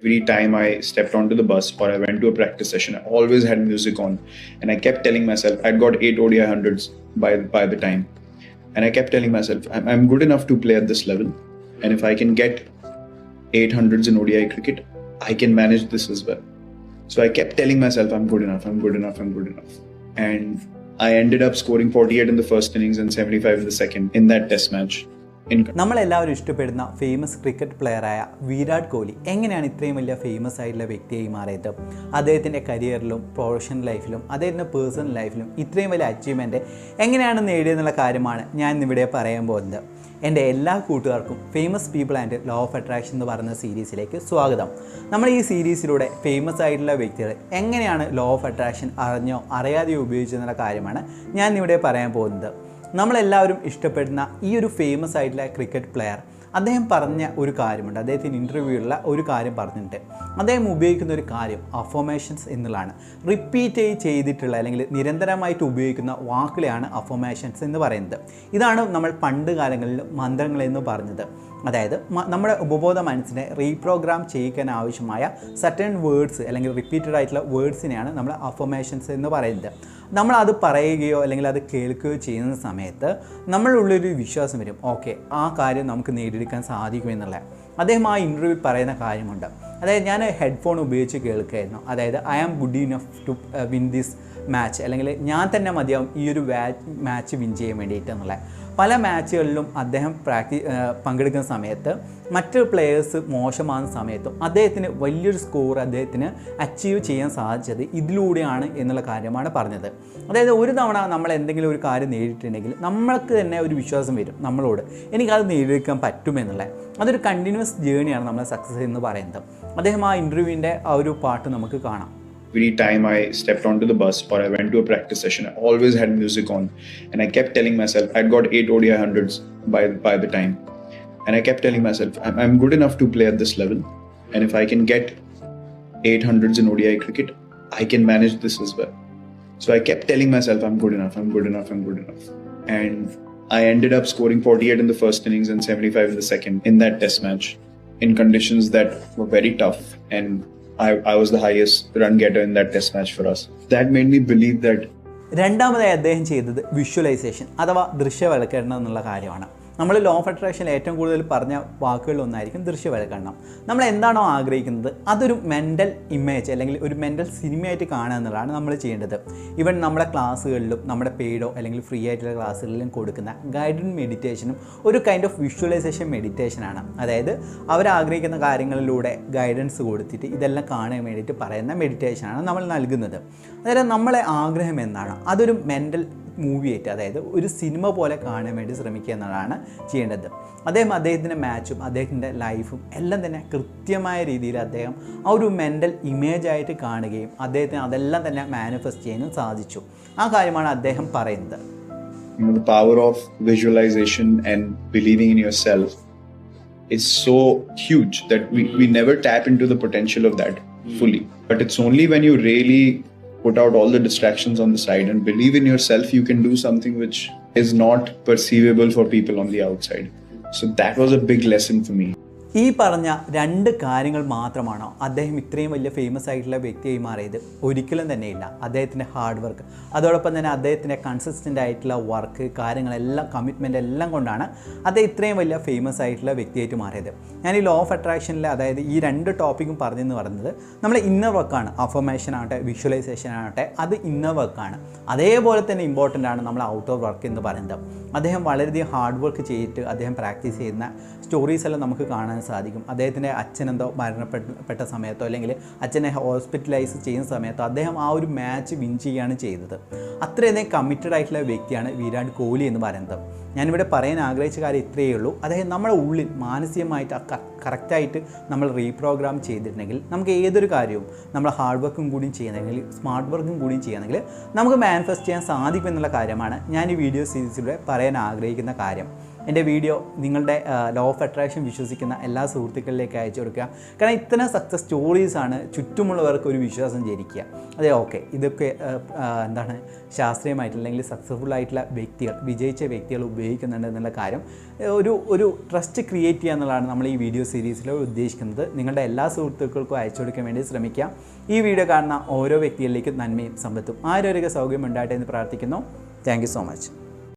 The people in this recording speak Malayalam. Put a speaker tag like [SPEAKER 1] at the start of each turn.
[SPEAKER 1] Every time I stepped onto the bus or I went to a practice session, I always had music on. And I kept telling myself, I'd got eight ODI hundreds by, by the time. And I kept telling myself, I'm, I'm good enough to play at this level. And if I can get 800s in ODI cricket, I can manage this as well. So I kept telling myself, I'm good enough, I'm good enough, I'm good enough. And I ended up scoring 48 in the first innings and 75 in the second in that test match.
[SPEAKER 2] നമ്മളെല്ലാവരും ഇഷ്ടപ്പെടുന്ന ഫേമസ് ക്രിക്കറ്റ് പ്ലെയറായ വിരാട് കോഹ്ലി എങ്ങനെയാണ് ഇത്രയും വലിയ ഫേമസ് ആയിട്ടുള്ള വ്യക്തിയായി മാറിയത്? അദ്ദേഹത്തിന്റെ കരിയറിലും പ്രൊഫഷണൽ ലൈഫിലും അദ്ദേഹത്തിന്റെ പേഴ്സണൽ ലൈഫിലും ഇത്രയും വലിയ അച്ചീവ്മെന്റ് എങ്ങനെയാണ് നേടിയെന്നുള്ള കാര്യമാണ് ഞാൻ ഇന്നിവിടെ പറയാൻ പോകുന്നത്. എന്റെ എല്ലാ കൂട്ടുകാർക്കും famous people and law of attraction എന്ന് പറയുന്ന സീരീസിലേക്ക് സ്വാഗതം. നമ്മൾ ഈ സീരീസിലൂടെ ഫേമസ് ആയിട്ടുള്ള വ്യക്തികൾ എങ്ങനെയാണ് ലോ ഓഫ് അട്രാക്ഷൻ അറിഞ്ഞോ അറിയാതെയോ ഉപയോഗിച്ചെന്നുള്ള കാര്യമാണ് ഞാൻ ഇവിടെ പറയാൻ പോകുന്നത്. നമ്മളെല്ലാവരും ഇഷ്ടപ്പെടുന്ന ഈ ഒരു ഫേമസ് ആയിട്ടുള്ള ക്രിക്കറ്റ് പ്ലെയർ അദ്ദേഹം പറഞ്ഞ ഒരു കാര്യമുണ്ട്. അദ്ദേഹത്തിന് ഇന്റർവ്യൂവിലുള്ള ഒരു കാര്യം പറഞ്ഞിട്ടുണ്ട്. അദ്ദേഹം ഉപയോഗിക്കുന്ന ഒരു കാര്യം അഫോമേഷൻസ് എന്നുള്ളതാണ്. റിപ്പീറ്റ് ചെയ്തിട്ടുള്ള അല്ലെങ്കിൽ നിരന്തരമായിട്ട് ഉപയോഗിക്കുന്ന വാക്കുകളെയാണ് അഫോമേഷൻസ് എന്ന് പറയുന്നത്. ഇതാണ് നമ്മൾ പണ്ട് കാലങ്ങളിൽ മന്ത്രങ്ങളെന്ന് പറഞ്ഞത്. അതായത് നമ്മുടെ ഉപബോധ മനസ്സിനെ റീപ്രോഗ്രാം ചെയ്യിക്കാൻ ആവശ്യമായ സർട്ടൺ വേർഡ്സ് അല്ലെങ്കിൽ റിപ്പീറ്റഡ് ആയിട്ടുള്ള വേർഡ്സിനെയാണ് നമ്മൾ അഫോമേഷൻസ് എന്ന് പറയുന്നത്. നമ്മൾ അത് പറയുകയോ അല്ലെങ്കിൽ അത് കേൾക്കുകയോ ചെയ്യുന്ന സമയത്ത് നമ്മളുള്ളൊരു വിശ്വാസം വരും. ഓക്കെ ആ കാര്യം നമുക്ക് നേടിയെടുക്കാൻ സാധിക്കുമെന്നുള്ള അദ്ദേഹം ആ ഇന്റർവ്യൂവിൽ പറയുന്ന കാര്യമുണ്ട്. അതായത് ഞാൻ ഹെഡ്ഫോൺ ഉപയോഗിച്ച് കേൾക്കുകയായിരുന്നു. അതായത് I am good enough to win this match അല്ലെങ്കിൽ ഞാൻ തന്നെ മതിയാവും ഈ ഒരു മാച്ച് വിൻ ചെയ്യാൻ വേണ്ടിയിട്ട് എന്നുള്ള. പല മാച്ചുകളിലും അദ്ദേഹം പ്രാക്ടീസ് പങ്കെടുക്കുന്ന സമയത്ത് മറ്റ് പ്ലെയേഴ്സ് മോശമാകുന്ന സമയത്തും അദ്ദേഹത്തിന് വലിയൊരു സ്കോർ അദ്ദേഹത്തിന് അച്ചീവ് ചെയ്യാൻ സാധിച്ചത് ഇതിലൂടെയാണ് എന്നുള്ള കാര്യമാണ് പറഞ്ഞത്. അതായത് ഒരു തവണ നമ്മൾ എന്തെങ്കിലും ഒരു കാര്യം നേടിയിട്ടുണ്ടെങ്കിൽ നമ്മൾക്ക് തന്നെ ഒരു വിശ്വാസം വരും നമ്മളോട്. എനിക്കത് നേടിയെടുക്കാൻ പറ്റുമെന്നുള്ള അതൊരു കണ്ടിന്യൂസ് ജേണിയാണ് നമ്മളെ സക്സസ് എന്ന് പറയുന്നത്. അദ്ദേഹം ആ ഇന്റർവ്യൂവിന്റെ ആ ഒരു പാട്ട് നമുക്ക് കാണാം.
[SPEAKER 1] Every time I stepped onto the bus or I went to a practice session, I always had music on. And I kept telling myself, I'd got eight ODI hundreds by, by the time. And I kept telling myself, I'm, I'm good enough to play at this level. And if I can get 800s in ODI cricket, I can manage this as well. So I kept telling myself, I'm good enough, I'm good enough, I'm good enough. And I ended up scoring 48 in the first innings and 75 in the second in that test match in conditions that were very tough. And I, I was the highest run getter in that test match for us. That made me believe that
[SPEAKER 2] രണ്ടാമതായി അദ്ദേഹം ചെയ്തത് വിഷ്വലൈസേഷൻ അഥവാ ദൃശ്യവൽക്കരണം എന്നുള്ള കാര്യമാണ് നമ്മൾ ലോ ഓഫ് അട്രാക്ഷനിൽ ഏറ്റവും കൂടുതൽ പറഞ്ഞ വാക്കുകളിലൊന്നായിരിക്കും ദൃശ്യവൽക്കരണം. നമ്മൾ എന്താണോ ആഗ്രഹിക്കുന്നത് അതൊരു മെന്റൽ ഇമേജ് അല്ലെങ്കിൽ ഒരു മെന്റൽ സിനിമയായിട്ട് കാണുക എന്നുള്ളതാണ് നമ്മൾ ചെയ്യേണ്ടത്. ഈവൻ നമ്മുടെ ക്ലാസ്സുകളിലും നമ്മുടെ പെയ്ഡോ അല്ലെങ്കിൽ ഫ്രീ ആയിട്ടുള്ള ക്ലാസ്സുകളിലും കൊടുക്കുന്ന ഗൈഡഡ് മെഡിറ്റേഷനും ഒരു കൈൻഡ് ഓഫ് വിഷ്വലൈസേഷൻ മെഡിറ്റേഷനാണ് അതായത് അവരാഗ്രഹിക്കുന്ന കാര്യങ്ങളിലൂടെ ഗൈഡൻസ് കൊടുത്തിട്ട് ഇതെല്ലാം കാണാൻ വേണ്ടിയിട്ട് പറയുന്ന മെഡിറ്റേഷനാണ് നമ്മൾ നൽകുന്നത്. അതായത് നമ്മളെ ആഗ്രഹം എന്താണ്? അതൊരു മെന്റൽ മൂവിയായിട്ട് അതായത് ഒരു സിനിമ പോലെ കാണാൻ വേണ്ടി ശ്രമിക്കുക എന്നതാണ് ചെയ്യേണ്ടത്. അദ്ദേഹം അദ്ദേഹത്തിന്റെ മാച്ചും അദ്ദേഹത്തിന്റെ ലൈഫും എല്ലാം തന്നെ കൃത്യമായ രീതിയിൽ അദ്ദേഹം ആ ഒരു മെന്റൽ ഇമേജായിട്ട് കാണുകയും അദ്ദേഹത്തിന് അതെല്ലാം തന്നെ മാനിഫെസ്റ്റ് ചെയ്യാനും സാധിച്ചു. ആ കാര്യമാണ് അദ്ദേഹം പറയുന്നത്.
[SPEAKER 1] You know the power of visualization and believing in yourself is so huge that we, we never tap into the potential of that fully. But it's only when you really put out all the distractions on the side and believe in yourself, you can do something which is not perceivable for people on the outside. So that was a big lesson for me.
[SPEAKER 2] ഈ പറഞ്ഞ രണ്ട് കാര്യങ്ങൾ മാത്രമാണോ അദ്ദേഹം ഇത്രയും വലിയ ഫേമസ് ആയിട്ടുള്ള വ്യക്തിയായി മാറിയത്. ഒരിക്കലും തന്നെയില്ല. അദ്ദേഹത്തിന്റെ ഹാർഡ് വർക്ക് അതോടൊപ്പം തന്നെ അദ്ദേഹത്തിന്റെ കൺസിസ്റ്റന്റ് ആയിട്ടുള്ള വർക്ക് കാര്യങ്ങളെല്ലാം കമ്മിറ്റ്മെന്റ് എല്ലാം കൊണ്ടാണ് അദ്ദേഹം ഇത്രയും വലിയ ഫേമസ് ആയിട്ടുള്ള വ്യക്തിയായിട്ട് മാറിയത്. ഞാൻ ഈ ലോ ഓഫ് അട്രാക്ഷനിൽ അതായത് ഈ രണ്ട് ടോപ്പിക്കും പറഞ്ഞെന്ന് പറയുന്നത് നമ്മൾ ഇന്നർ വർക്കാണ് അഫർമേഷൻ ആവട്ടെ വിഷ്വലൈസേഷൻ ആവട്ടെ അത് ഇന്നർ വർക്കാണ് അതേപോലെ തന്നെ ഇമ്പോർട്ടന്റ് ആണ് നമ്മൾ ഔട്ട് ഓഫ് വർക്ക് എന്ന് പറയുന്നത്. അദ്ദേഹം വളരെയധികം ഹാർഡ് വർക്ക് ചെയ്തിട്ട് അദ്ദേഹം പ്രാക്ടീസ് ചെയ്യുന്ന സ്റ്റോറീസ് എല്ലാം നമുക്ക് കാണാൻ സാധിക്കും. അദ്ദേഹത്തിന്റെ അച്ഛനെന്തോ മരണപ്പെട്ട പെട്ട സമയത്തോ അല്ലെങ്കിൽ അച്ഛനെ ഹോസ്പിറ്റലൈസ് ചെയ്യുന്ന സമയത്തോ അദ്ദേഹം ആ ഒരു മാച്ച് വിൻ ചെയ്യുകയാണ് ചെയ്തത്. അത്രയധികം കമ്മിറ്റഡ് ആയിട്ടുള്ള വ്യക്തിയാണ് വിരാട് കോഹ്ലി എന്ന് പറയുന്നത്. ഞാനിവിടെ പറയാൻ ആഗ്രഹിച്ച കാര്യം ഇത്രയേ ഉള്ളൂ. അതായത് നമ്മുടെ ഉള്ളിൽ മാനസികമായിട്ട് കറക്റ്റായിട്ട് നമ്മൾ റീപ്രോഗ്രാം ചെയ്തിട്ടുണ്ടെങ്കിൽ നമുക്ക് ഏതൊരു കാര്യവും നമ്മൾ ഹാർഡ് വർക്കും കൂടി ചെയ്യുന്നെങ്കിൽ സ്മാർട്ട് വർക്കും കൂടി ചെയ്യുന്നെങ്കിൽ നമുക്ക് മാനിഫെസ്റ്റ് ചെയ്യാൻ സാധിക്കും എന്നുള്ള കാര്യമാണ് ഞാൻ ഈ വീഡിയോ സീരീസിലൂടെ പറയാൻ ആഗ്രഹിക്കുന്ന കാര്യം. എന്റെ വീഡിയോ നിങ്ങളുടെ ലോ ഓഫ് അട്രാക്ഷൻ വിശ്വസിക്കുന്ന എല്ലാ സുഹൃത്തുക്കളിലേക്ക് അയച്ചു കൊടുക്കുക. കാരണം ഇത്തരം സക്സസ് സ്റ്റോറീസാണ് ചുറ്റുമുള്ളവർക്ക് ഒരു വിശ്വാസം ജനിക്കുക. അതെ ഓക്കെ ഇതൊക്കെ എന്താണ് ശാസ്ത്രീയമായിട്ട് അല്ലെങ്കിൽ സക്സസ്ഫുൾ ആയിട്ടുള്ള വ്യക്തികൾ വിജയിച്ച വ്യക്തികൾ ഉപയോഗിക്കുന്നുണ്ട് എന്നുള്ള കാര്യം ഒരു ഒരു ട്രസ്റ്റ് ക്രിയേറ്റ് ചെയ്യുക എന്നുള്ളതാണ് നമ്മൾ ഈ വീഡിയോ സീരീസിൽ ഉദ്ദേശിക്കുന്നത്. നിങ്ങളുടെ എല്ലാ സുഹൃത്തുക്കൾക്കും അയച്ചു കൊടുക്കാൻ വേണ്ടി ശ്രമിക്കുക. ഈ വീഡിയോ കാണുന്ന ഓരോ വ്യക്തികളിലേക്കും നന്മയും സമ്പത്തും. ആരോഗ്യ സൗകര്യം ഉണ്ടാകട്ടെ എന്ന് പ്രാർത്ഥിക്കുന്നു. Thank so much